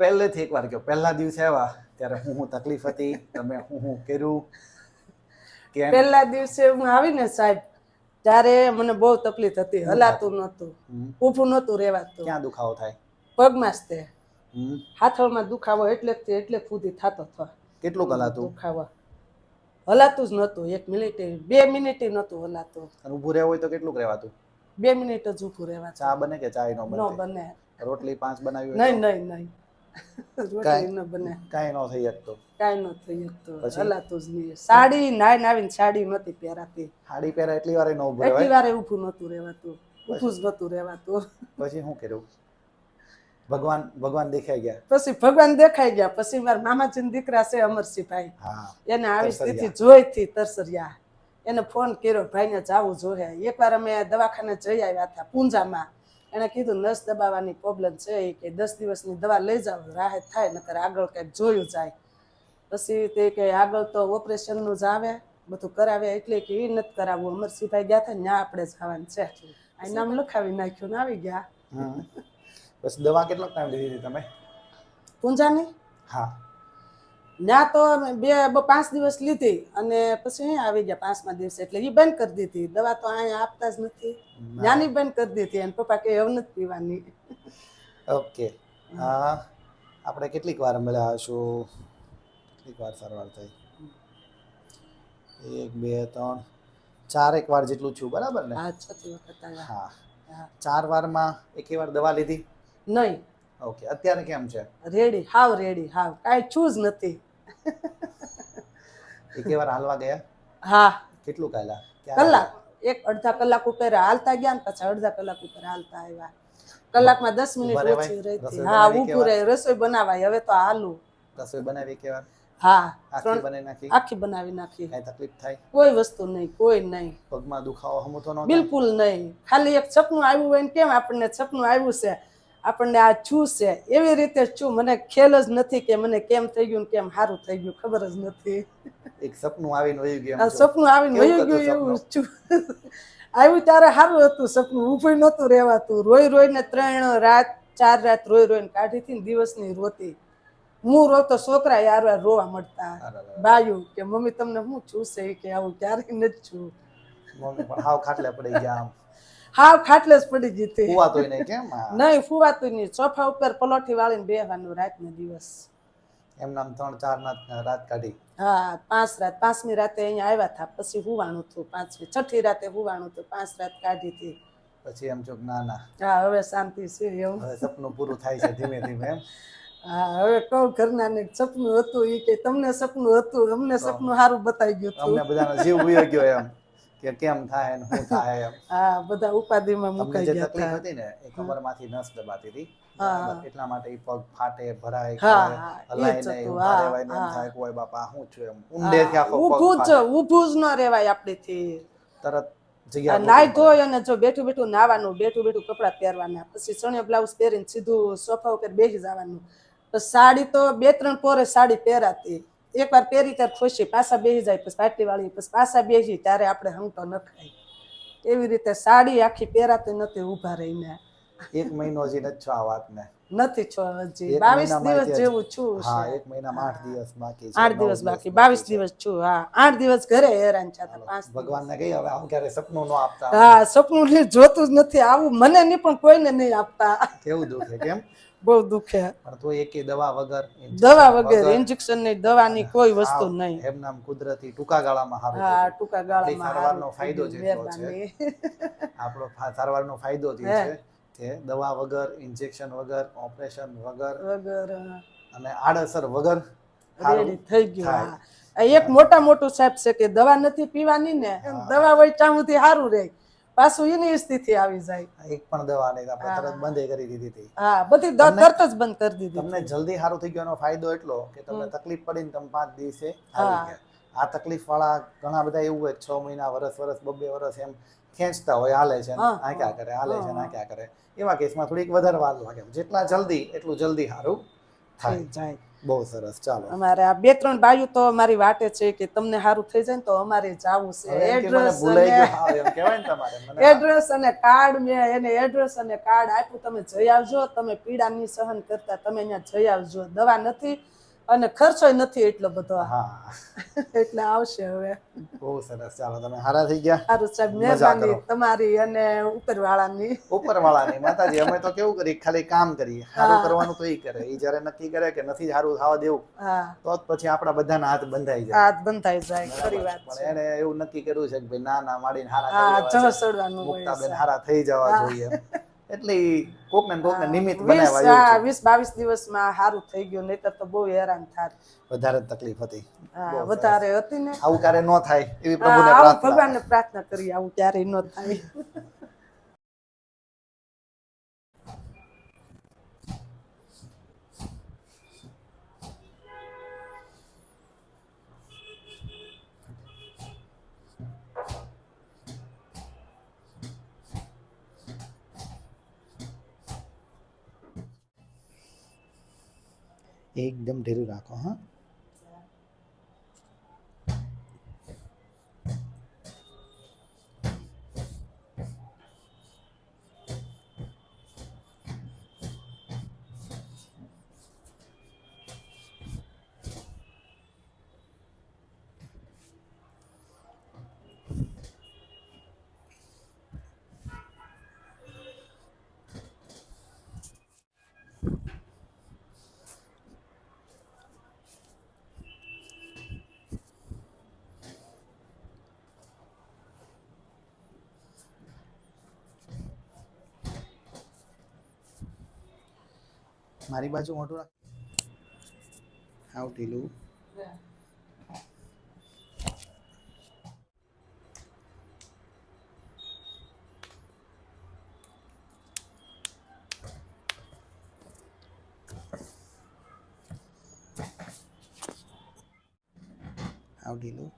પહેલેથી એકવાર કહો પહેલા દિવસે આવ્યા ત્યારે હું હું તકલીફ હતી તમે હું હું કર્યું? પહેલા દિવસે હું આવીને સાહેબ ત્યારે મને બહુ તકલીફ હતી હલાતું નહોતું. ઊભું નહોતું રહેવાતું. ક્યાં દુખાવો થાય? પગમાં જ તે. હાથળમાં દુખાવો એટલે જ એટલે ફૂદી થતો હતો. કેટલું હલાતું? દુખાવો. હલાતું જ નહોતું એક મિનિટ બે મિનિટ નહોતું હલાતું. ઊભું રહેવું હોય તો કેટલું રહેવાતું? બે મિનિટ જ ઊભું રહેવા ચા બને કે ચાય નો બને? નો બને. રોટલી પાંચ બનાવી નહીં નહીં નહીં. રોટલી ન બને. કાંઈ નો થઈ શકતું. કાંઈ નો થઈ શકતું? હલાતું જ નહીં. સાડી નાઈ આવીને સાડી નહોતી પહેરાતી. સાડી પહેરા એટલી વારે ન ઊભું એટલી વારે ઊભું નહોતું રહેવાતું. ઊભું જ નહોતું રહેવાતું. પછી શું કર્યું? ભગવાન ભગવાન દેખાઈ ગયા? પછી ભગવાન દેખાઈ ગયા. પછી મારા મામાજી દીકરા છે અમરસિંહભાઈ. હા એને આવી. સ્થિતિ જોઈથી તરસરિયા. એને ફોન કર્યો ભાઈને જાવું જોઈએ. એકવાર અમે દવાખાને જઈ આવ્યા હતા પૂંજામાં. એણે કીધું નસ દબાવવાની પ્રોબ્લેમ છે એ કે દસ દિવસની દવા લઈ જાઓ રાહત થાય નકર આગળ કંઈક જોયું જાય. પછી તે કે આગળ તો ઓપરેશનનું જ આવે બધું કરાવે એટલે કે એ નથી કરાવવું. અમરસિંહભાઈ ગયા હતા ત્યાં આપણે જવાનું છે. આ નામ લખાવી નાખ્યું ને આવી ગયા. બસ દવા કેટલો ટાઈમ લીધી હતી તમે? પૂંજાની? હા. ત્યાં તો બે પાંચ દિવસ લીધી અને પછી અહીંયા આવી ગયા પાંચમા દિવસે. એટલે એ બંધ કરી દીધી. દવા તો અહીંયા આપતા જ નથી. નાની બંધ કરી દીધી અને પપ્પા કે એવું નથી પીવાની. ઓકે. હા. આપણે કેટલીક વાર મળ્યા હશું? કેટલીક વાર સારવાર થઈ? એક બે ત્રણ ચારેક વાર જેટલું છું બરાબર ને? હા છઠ્ઠી વખત હા. હા. ચાર વારમાં એકે વાર દવા લીધી? નહીં. ઓકે. અત્યારે કેમ છે? રેડી. How ready. હાવ. કાંઈ છું જ નથી. એકે વાર હાલવા ગયા? હા. કેટલું કાયલા? કલાક. એક અડધા કલાક ઉપર હાલતા ગયા ને પછી અડધા કલાક ઉપર હાલતા આવ્યા. કલાકમાં દસ મિનિટ ઓછી રસોઈ હા ઊભું રહે રસોઈ બનાવાય. હવે તો હાલું. રસોઈ બનાવી કે વાર હા આખી બનાવી નાખી? આખી બનાવી નાખી. કઈ તકલીફ થાય? કોઈ વસ્તુ નહીં કોઈ નહીં. પગમાં દુખાવો હમુતો ન બિલકુલ નહીં. ખાલી એક સપનું આવ્યું હોય ને કેમ આપણને સપનું આવ્યું છે? આપણને આ છું છે એવી રીતે છું. મને ખ્યાલ જ નથી કે મને કેમ થઈ ગયું કેમ સારું થઈ ગયું ખબર જ નથી. એક સપનું આવીને વયું ગયું સપનું આવીને કેવું ગયું એવું છું. આવ્યું ત્યારે સારું હતું સપનું ઊભું નહોતું રહેવાતું. રોઈ રોઈને ત્રણ રાત ચાર રાત રોઈ રોઈને કાઢી હતી ને દિવસની રોતી. હું રોતો છોકરા યાર વાર રોવા મળતા. બાયું કે મમ્મી તમને હું છું છે? કે આવું ક્યારેય નથી છું. મમ્મી પણ હાવ ખાટલે પડી ગયા આમ. હાવ ખાટલે પડી ગઈ હતી. નહીં કેમ નહીં ફુવાતું નહીં. સોફા ઉપર પલોઠી વાળીને બેહવાનું રાતનો દિવસ. એમ નામ ત્રણ ચાર ના રાત કાઢી. હા પાંચ રાત પાંચમી રાતે અહીંયા આવ્યા હતા. પછી હુવાણું હતું પાંચમી. છઠ્ઠી રાતે હુવાણું હતું. પાંચ રાત કાઢી હતી. પછી એમ છો ના ના. હા હવે શાંતિ છે એવું હવે સપનું પૂરું થાય છે ધીમે ધીમે એમ. હા હવે કહું ઘરના ને સપનું હતું એ કે તમને સપનું હતું અમને સપનું સારું બતાવી ગયું અમને બધાનો જીવ ઉયો ગયો એમ. કે કેમ થાય ને શું થાય એમ. આ બધા ઉપાધિમાં મુકાઈ ગયા તકલીફ હતી. ને એ કમરમાંથી નસ દબાતી હતી. એટલા માટે એ પગ ફાટે ભરાય હલાય નહીં હતું, ઊભા રહેવાય ને થાય કોઈ બાપા હું છું એમ. ઊંડે થી આખો ઊભું જ. ઊભું જ ન રહેવાય આપણીથી તરત આ જગ્યા નાઈ ધોય અને જો બેઠું બેઠું નાવાનું બેઠું બેઠું કપડાં પહેરવાના પછી ચણિયો બ્લાઉઝ પહેરીને સીધું સોફા ઉપર બેસી જવાનું. તો સાડી તો બે ત્રણ પોરે સાડી પહેરાતી. એકવાર પહેરી ત્યારે ખુશી પાછા બેસી જાય, પછી પાટલી વાળી પછી પાછા બેસી ત્યારે આપણે હંગતો ન ખાય એવી રીતે સાડી આખી પહેરાતી નથી, ઊભા રહીને. એક મહિનો હજી નથી આ વાતને. નથી હજી. બાવીસ દિવસ જેવું છું હા એક મહિનામાં આઠ દિવસ બાકી આઠ દિવસ બાકી. બાવીસ દિવસ છું. હા. આઠ દિવસ ઘરે હેરાન છે પાંચ. ભગવાનને કહી હવે આવું ક્યારે સપનું ન આપતા. હા સપનું જોતું જ નથી. આવું મને નહીં પણ કોઈને નહીં આપતા. કેવું દુખે કેમ? બહુ દુખે પણ તો એકે દવા વગર દવા વગર ઇન્જેક્શનની દવાની કોઈ વસ્તુ આવ, નહીં. એમ નામ કુદરતી ટૂંકા ગાળામાં સારું હા. ટૂંકા ગાળામાં સારવારનો ફાયદો જ. છે. આપણો સારવારનો ફાયદો જ છે કે દવા વગર ઇન્જેક્શન વગર ઓપરેશન વગર? વગર અને આડઅસર વગર? રેડી થઈ ગયું એક મોટા મોટું સાહેબ છે કે દવા નથી પીવાની ને દવા હોય સુધી સારું રહે. પાછું એની સ્થિતિ આવી જાય. એક પણ દવા નહીં આપણે તરત બંધ કરી દીધી હતી. હા બધી તરત જ બંધ કરી દીધી તમને જલ્દી સારું થઈ ગયો એનો ફાયદો એટલો કે તમને તકલીફ પડી ને તમે પાંચ દિવસે આવી ગયા. આ તકલીફ વાળા ઘણા બધા એવું હોય છ મહિના વર્ષ વર્ષ બબ્બે વર્ષ એમ ખેંચતા હોય હાલે છે આ ક્યાં કરે હાલે છે આ ક્યાં કરે. એવા કેસમાં થોડીક વધારે વાર લાગે. જેટલા જલ્દી એટલું જલ્દી સારું થાય. જાય. બહુ સરસ. ચાલો. અમારે આ બે ત્રણ બાયુ તો અમારી વાટે છે કે તમને સારું થઈ જાય ને તો અમારે જાવું છે. એડ્રેસ અને એડ્રેસ અને કાર્ડ મેં એને એડ્રેસ અને કાર્ડ આપ્યું. તમે જઈ આવજો. તમે પીડા ની સહન કરતા તમે અહીંયા જઈ આવજો. દવા નથી. અને ખર્ચો નથી એટલો બધો હા. એટલે આવશે હવે. બહુ સરસ. ચાલો તમે હારા થઈ ગયા? સારું સાહેબ મહેરબાની તમારી અને ઉપરવાળાની. ઉપરવાળાની. માતાજી અમે તો કેવું કરીએ? ખાલી કામ કરીએ. સારું કરવાનું તો એ કરે. એ જ્યારે નક્કી કરે કે નથી સારું થવા દેવું તો જ પછી આપણા બધાના હાથ બંધાઈ જાય. હાથ બંધાઈ જાય. ખરી વાત પણ એને એવું નક્કી કર્યું છે કે ભાઈ ના ના માડીને હારા હા જવા હોય મુક્તાબેન હારા થઈ જવા જોઈએ. એટલે ઈ કોકને ને કોકને નિમિત્ત બનાવ્યા વીસ બાવીસ દિવસમાં સારું થઈ ગયું નહીતર તો બહુ હેરાન થાત. વધારે તકલીફ હતી. હા, વધારે હતી ને. આવું ક્યારે ન થાય એવી પ્રભુને પ્રાર્થના. ભગવાનને પ્રાર્થના કરી આવું ક્યારેય ન થાય. એકદમ ઢીલું રાખો હા મારી બાજુ મોટું રાખ. આવ ઢીલું આવ ઢીલું